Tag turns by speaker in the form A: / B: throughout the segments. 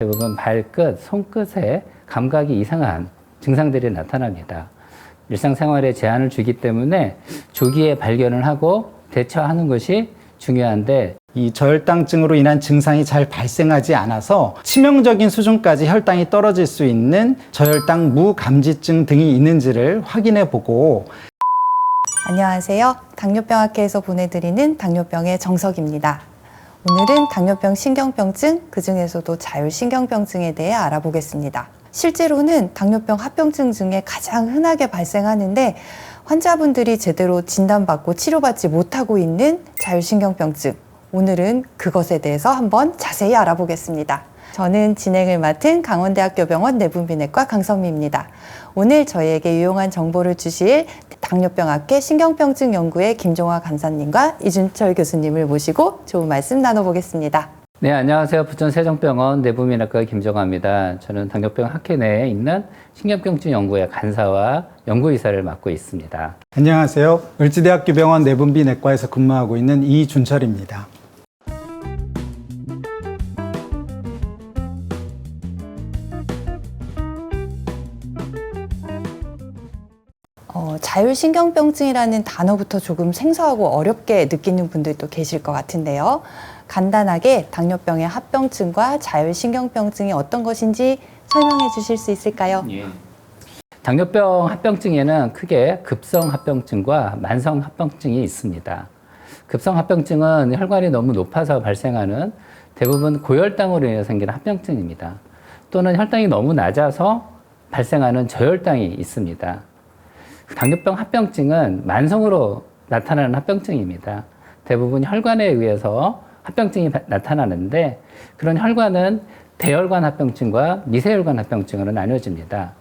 A: 대부분 발끝, 손끝에 감각이 이상한 증상들이 나타납니다. 일상생활에 제한을 주기 때문에 조기에 발견을 하고 대처하는 것이 중요한데
B: 이 저혈당증으로 인한 증상이 잘 발생하지 않아서 치명적인 수준까지 혈당이 떨어질 수 있는 저혈당 무감지증 등이 있는지를 확인해 보고
C: 안녕하세요. 당뇨병학회에서 보내드리는 당뇨병의 정석입니다. 오늘은 당뇨병 신경병증, 그 중에서도 자율신경병증에 대해 알아보겠습니다. 실제로는 당뇨병 합병증 중에 가장 흔하게 발생하는데 환자분들이 제대로 진단받고 치료받지 못하고 있는 자율신경병증. 오늘은 그것에 대해서 한번 자세히 알아보겠습니다. 저는 진행을 맡은 강원대학교 병원 내분비내과 강선미입니다. 오늘 저희에게 유용한 정보를 주실 당뇨병 학회 신경병증 연구의 김종화 간사님과 이준철 교수님을 모시고 좋은 말씀 나눠보겠습니다.
A: 네, 안녕하세요. 부천 세종병원 내부민학과 김정화입니다. 저는 당뇨병 학회 내에 있는 신경병증 연구의 간사와 연구의사를 맡고 있습니다.
B: 안녕하세요. 을지대학교 병원 내분비 내과에서 근무하고 있는 이준철입니다.
C: 자율신경병증이라는 단어부터 조금 생소하고 어렵게 느끼는 분들도 계실 것 같은데요. 간단하게 당뇨병의 합병증과 자율신경병증이 어떤 것인지 설명해 주실 수 있을까요?
A: 당뇨병 합병증에는 크게 급성 합병증과 만성 합병증이 있습니다. 급성 합병증은 혈관이 너무 높아서 발생하는 대부분 고혈당으로 인해 생기는 합병증입니다. 또는 혈당이 너무 낮아서 발생하는 저혈당이 있습니다. 당뇨병 합병증은 만성으로 나타나는 합병증입니다. 대부분 혈관에 의해서 합병증이 바- 나타나는데 그런 혈관은 대혈관 합병증과 미세혈관 합병증으로 나뉘어집니다.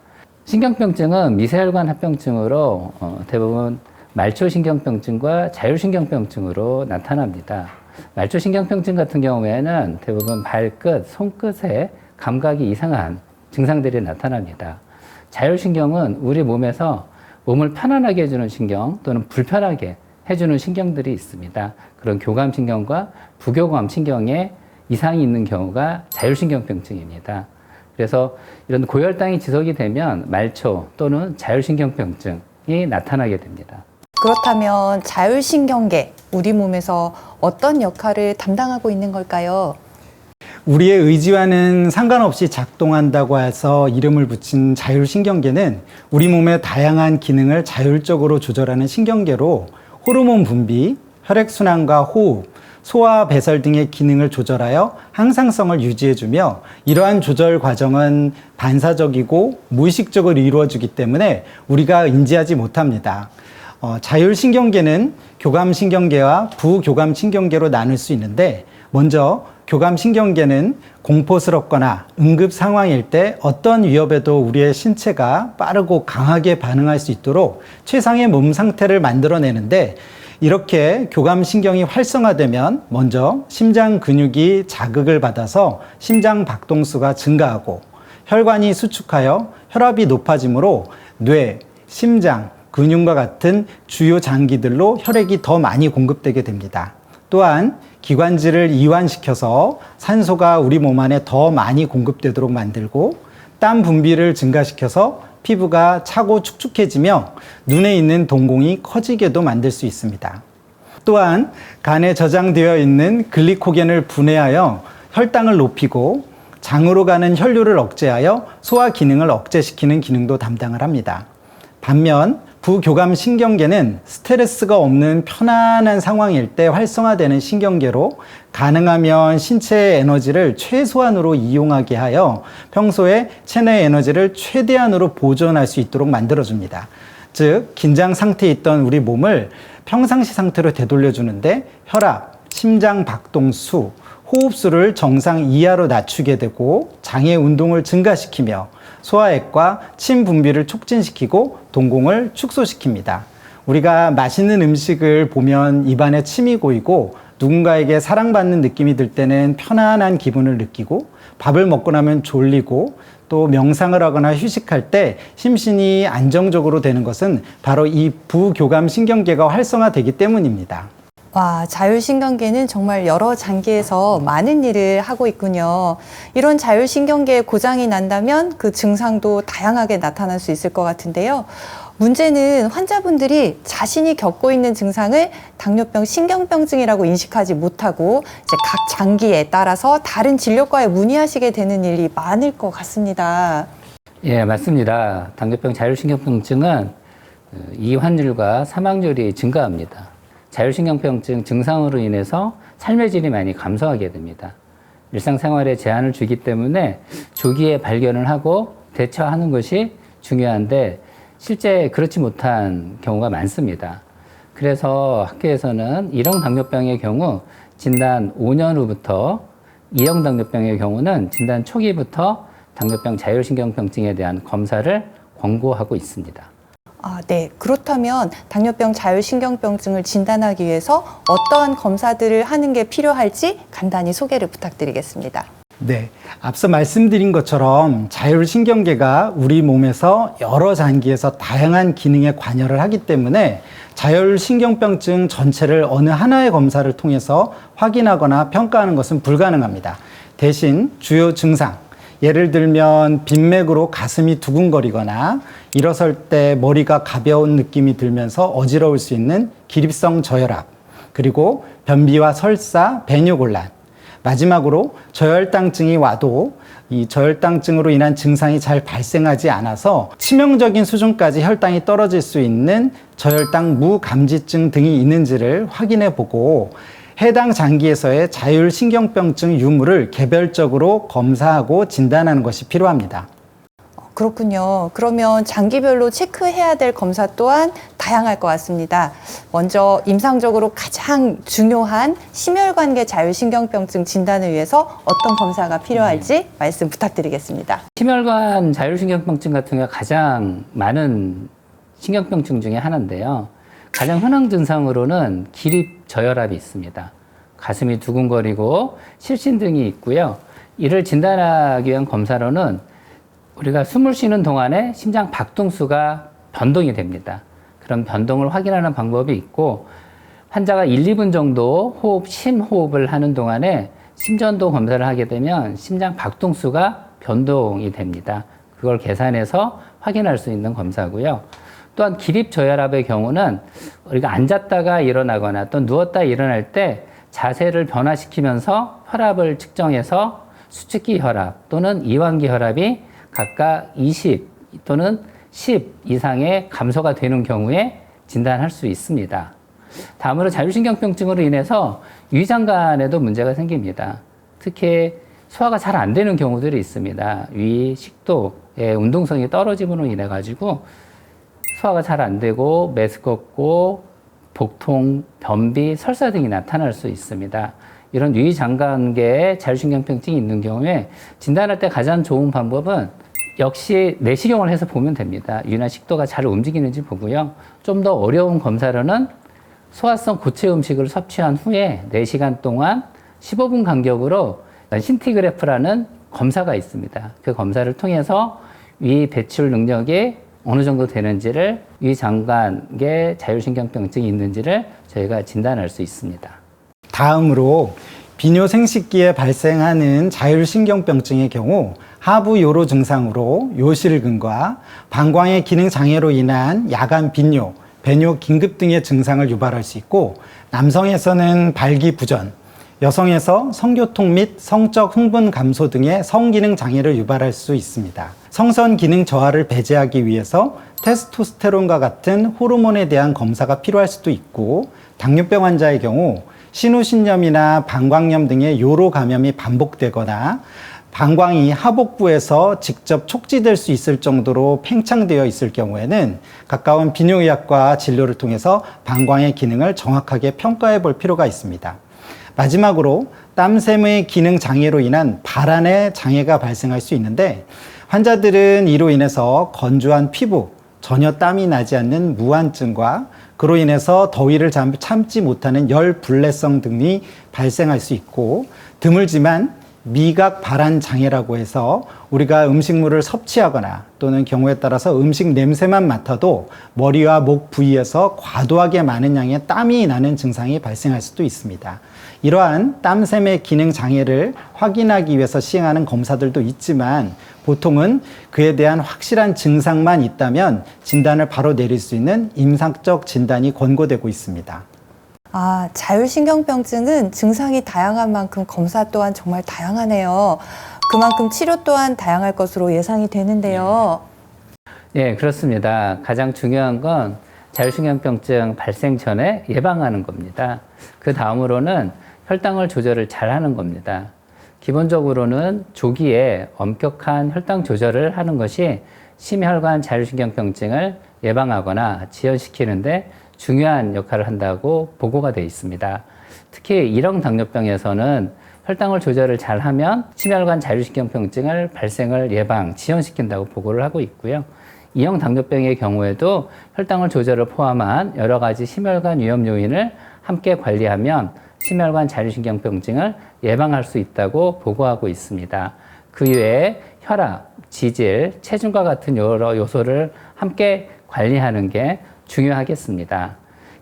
A: 신경병증은 미세혈관 합병증으로 어, 대부분 말초신경병증과 자율신경병증으로 나타납니다. 말초신경병증 같은 경우에는 대부분 발끝, 손끝에 감각이 이상한 증상들이 나타납니다. 자율신경은 우리 몸에서 몸을 편안하게 해주는 신경 또는 불편하게 해주는 신경들이 있습니다. 그런 교감신경과 부교감신경에 이상이 있는 경우가 자율신경병증입니다. 그래서 이런 고혈당이 지속이 되면 말초 또는 자율신경병증이 나타나게 됩니다.
C: 그렇다면 자율신경계, 우리 몸에서 어떤 역할을 담당하고 있는 걸까요?
B: 우리의 의지와는 상관없이 작동한다고 해서 이름을 붙인 자율신경계는 우리 몸의 다양한 기능을 자율적으로 조절하는 신경계로 호르몬 분비, 혈액순환과 호흡, 소화 배설 등의 기능을 조절하여 항상성을 유지해주며 이러한 조절 과정은 반사적이고 무의식적으로 이루어지기 때문에 우리가 인지하지 못합니다. 어, 자율신경계는 교감신경계와 부교감신경계로 나눌 수 있는데 먼저 교감신경계는 공포스럽거나 응급 상황일 때 어떤 위협에도 우리의 신체가 빠르고 강하게 반응할 수 있도록 최상의 몸 상태를 만들어내는데 이렇게 교감신경이 활성화되면 먼저 심장 근육이 자극을 받아서 심장 박동수가 증가하고 혈관이 수축하여 혈압이 높아지므로 뇌, 심장, 근육과 같은 주요 장기들로 혈액이 더 많이 공급되게 됩니다. 또한 기관지를 이완시켜서 산소가 우리 몸 안에 더 많이 공급되도록 만들고 땀 분비를 증가시켜서 피부가 차고 축축해지며 눈에 있는 동공이 커지게도 만들 수 있습니다. 또한 간에 저장되어 있는 글리코겐을 분해하여 혈당을 높이고 장으로 가는 혈류를 억제하여 소화 기능을 억제시키는 기능도 담당을 합니다. 반면 부교감 신경계는 스트레스가 없는 편안한 상황일 때 활성화되는 신경계로 가능하면 신체의 에너지를 최소한으로 이용하게 하여 평소에 체내 에너지를 최대한으로 보존할 수 있도록 만들어줍니다. 즉, 긴장 상태에 있던 우리 몸을 평상시 상태로 되돌려주는데 혈압, 심장 박동수, 호흡수를 정상 이하로 낮추게 되고 장의 운동을 증가시키며 소화액과 침 분비를 촉진시키고 동공을 축소시킵니다. 우리가 맛있는 음식을 보면 입안에 침이 고이고 누군가에게 사랑받는 느낌이 들 때는 편안한 기분을 느끼고 밥을 먹고 나면 졸리고 또 명상을 하거나 휴식할 때 심신이 안정적으로 되는 것은 바로 이 부교감 신경계가 활성화되기 때문입니다.
C: 와, 자율신경계는 정말 여러 장기에서 많은 일을 하고 있군요. 이런 자율신경계에 고장이 난다면 그 증상도 다양하게 나타날 수 있을 것 같은데요. 문제는 환자분들이 자신이 겪고 있는 증상을 당뇨병 신경병증이라고 인식하지 못하고 이제 각 장기에 따라서 다른 진료과에 문의하시게 되는 일이 많을 것 같습니다.
A: 예, 맞습니다. 당뇨병 자율신경병증은 어, 이 환율과 사망률이 증가합니다. 자율신경병증 증상으로 인해서 삶의 질이 많이 감소하게 됩니다. 일상생활에 제한을 주기 때문에 조기에 발견을 하고 대처하는 것이 중요한데 실제 그렇지 못한 경우가 많습니다. 그래서 학교에서는 1형 당뇨병의 경우 진단 5년 후부터 2형 당뇨병의 경우는 진단 초기부터 당뇨병 자율신경병증에 대한 검사를 권고하고 있습니다.
C: 아, 네. 그렇다면 당뇨병 자율신경병증을 진단하기 위해서 어떠한 검사들을 하는 게 필요할지 간단히 소개를 부탁드리겠습니다.
B: 네. 앞서 말씀드린 것처럼 자율신경계가 우리 몸에서 여러 장기에서 다양한 기능에 관여를 하기 때문에 자율신경병증 전체를 어느 하나의 검사를 통해서 확인하거나 평가하는 것은 불가능합니다. 대신 주요 증상, 예를 들면 빈맥으로 가슴이 두근거리거나 일어설 때 머리가 가벼운 느낌이 들면서 어지러울 수 있는 기립성 저혈압, 그리고 변비와 설사, 배뇨곤란, 마지막으로 저혈당증이 와도 이 저혈당증으로 인한 증상이 잘 발생하지 않아서 치명적인 수준까지 혈당이 떨어질 수 있는 저혈당 무감지증 등이 있는지를 확인해 보고 해당 장기에서의 자율신경병증 유무를 개별적으로 검사하고 진단하는 것이 필요합니다.
C: 어, 그렇군요. 그러면 장기별로 체크해야 될 검사 또한 다양할 것 같습니다. 먼저 임상적으로 가장 중요한 심혈관계 자율신경병증 진단을 위해서 어떤 검사가 필요할지 말씀 부탁드리겠습니다.
A: 심혈관 자율신경병증 같은 경우가 가장 많은 신경병증 중에 하나인데요. 가장 흔한 증상으로는 기립 저혈압이 있습니다. 가슴이 두근거리고 실신 등이 있고요. 이를 진단하기 위한 검사로는 우리가 숨을 쉬는 동안에 심장 박동수가 변동이 됩니다. 그런 변동을 확인하는 방법이 있고 환자가 1, 2분 정도 호흡, 심호흡을 하는 동안에 심전도 검사를 하게 되면 심장 박동수가 변동이 됩니다. 그걸 계산해서 확인할 수 있는 검사고요. 또한 기립 저혈압의 경우는 우리가 앉았다가 일어나거나 또 누웠다 일어날 때 자세를 변화시키면서 혈압을 측정해서 수축기 혈압 또는 이완기 혈압이 각각 20 또는 10 이상의 감소가 되는 경우에 진단할 수 있습니다. 다음으로 자율신경병증으로 인해서 위장관에도 문제가 생깁니다. 특히 소화가 잘 안 되는 경우들이 있습니다. 위, 식도의 운동성이 떨어짐으로 인해 가지고 소화가 잘 안 되고 메스껍고 복통, 변비, 설사 등이 나타날 수 있습니다. 이런 위장관계에 자율신경병증이 있는 경우에 진단할 때 가장 좋은 방법은 역시 내시경을 해서 보면 됩니다. 위나 식도가 잘 움직이는지 보고요. 좀 더 어려운 검사로는 소화성 고체 음식을 섭취한 후에 4시간 동안 15분 간격으로 신티그래프라는 검사가 있습니다. 그 검사를 통해서 위 배출 능력이 어느 정도 되는지를 위 장관계 자율신경병증이 있는지를 저희가 진단할 수 있습니다.
B: 다음으로 비뇨 생식기에 발생하는 자율신경병증의 경우 하부 요로 증상으로 요실근과 방광의 기능 장애로 인한 야간 빈뇨, 배뇨 긴급 등의 증상을 유발할 수 있고 남성에서는 발기부전, 여성에서 성교통 및 성적 흥분 감소 등의 성기능 장애를 유발할 수 있습니다. 성선 기능 저하를 배제하기 위해서 테스토스테론과 같은 호르몬에 대한 검사가 필요할 수도 있고 당뇨병 환자의 경우 신우신염이나 방광염 등의 요로 감염이 반복되거나 방광이 하복부에서 직접 촉지될 수 있을 정도로 팽창되어 있을 경우에는 가까운 비뇨의학과 진료를 통해서 방광의 기능을 정확하게 평가해 볼 필요가 있습니다. 마지막으로 땀샘의 기능 장애로 인한 발안의 장애가 발생할 수 있는데 환자들은 이로 인해서 건조한 피부, 전혀 땀이 나지 않는 무한증과 그로 인해서 더위를 참지 못하는 열 불내성 등이 발생할 수 있고 드물지만 미각 발한 장애라고 해서 우리가 음식물을 섭취하거나 또는 경우에 따라서 음식 냄새만 맡아도 머리와 목 부위에서 과도하게 많은 양의 땀이 나는 증상이 발생할 수도 있습니다. 이러한 땀샘의 기능 장애를 확인하기 위해서 시행하는 검사들도 있지만 보통은 그에 대한 확실한 증상만 있다면 진단을 바로 내릴 수 있는 임상적 진단이 권고되고 있습니다.
C: 아, 자율신경병증은 증상이 다양한 만큼 검사 또한 정말 다양하네요. 그만큼 치료 또한 다양할 것으로 예상이 되는데요.
A: 예, 그렇습니다. 가장 중요한 건 자율신경병증 발생 전에 예방하는 겁니다. 그 다음으로는 혈당을 조절을 잘 하는 겁니다. 기본적으로는 조기에 엄격한 혈당 조절을 하는 것이 심혈관 자율신경병증을 예방하거나 지연시키는데 중요한 역할을 한다고 보고가 되어 있습니다. 특히 1형 당뇨병에서는 혈당을 조절을 잘 하면 심혈관 자율신경병증을 발생을 예방, 지연시킨다고 보고를 하고 있고요. 2형 당뇨병의 경우에도 혈당을 조절을 포함한 여러 가지 심혈관 위험 요인을 함께 관리하면 심혈관 자율신경병증을 예방할 수 있다고 보고하고 있습니다. 그 외에 혈압, 지질, 체중과 같은 여러 요소를 함께 관리하는 게 중요하겠습니다.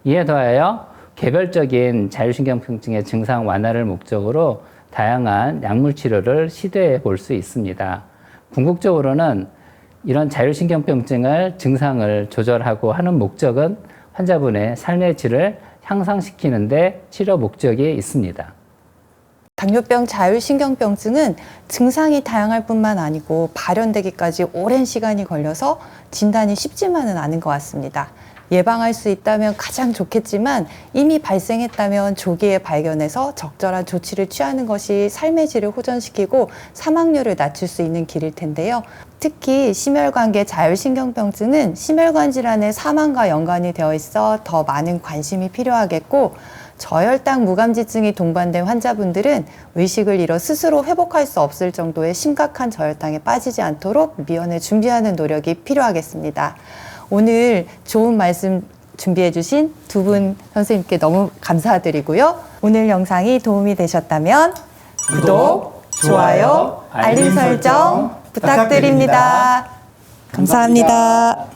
A: 이에 더하여 개별적인 자율신경병증의 증상 완화를 목적으로 다양한 약물 치료를 시도해 볼 수 있습니다. 궁극적으로는 이런 자율신경병증을 증상을 조절하고 하는 목적은 환자분의 삶의 질을 향상시키는데 치료 목적이 있습니다.
C: 당뇨병 자율신경병증은 증상이 다양할 뿐만 아니고 발현되기까지 오랜 시간이 걸려서 진단이 쉽지만은 않은 것 같습니다. 예방할 수 있다면 가장 좋겠지만 이미 발생했다면 조기에 발견해서 적절한 조치를 취하는 것이 삶의 질을 호전시키고 사망률을 낮출 수 있는 길일 텐데요. 특히 심혈관계 자율신경병증은 심혈관 질환의 사망과 연관이 되어 있어 더 많은 관심이 필요하겠고 저혈당 무감지증이 동반된 환자분들은 의식을 잃어 스스로 회복할 수 없을 정도의 심각한 저혈당에 빠지지 않도록 미연에 준비하는 노력이 필요하겠습니다. 오늘 좋은 말씀 준비해 주신 두 분 선생님께 너무 감사드리고요. 오늘 영상이 도움이 되셨다면 구독, 좋아요, 알림 설정 부탁드립니다. 감사합니다.